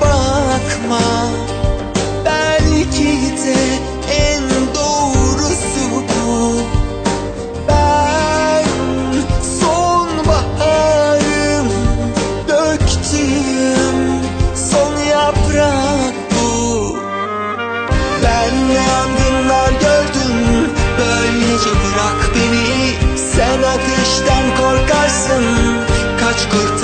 Bakma. Belki de en doğrusu bu. Ben sonbaharım Döktüğüm son yaprak bu. Ben yangınlar gördüm Böylece bırak beni. Sen ateşten korkarsın Kaç kurtar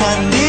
time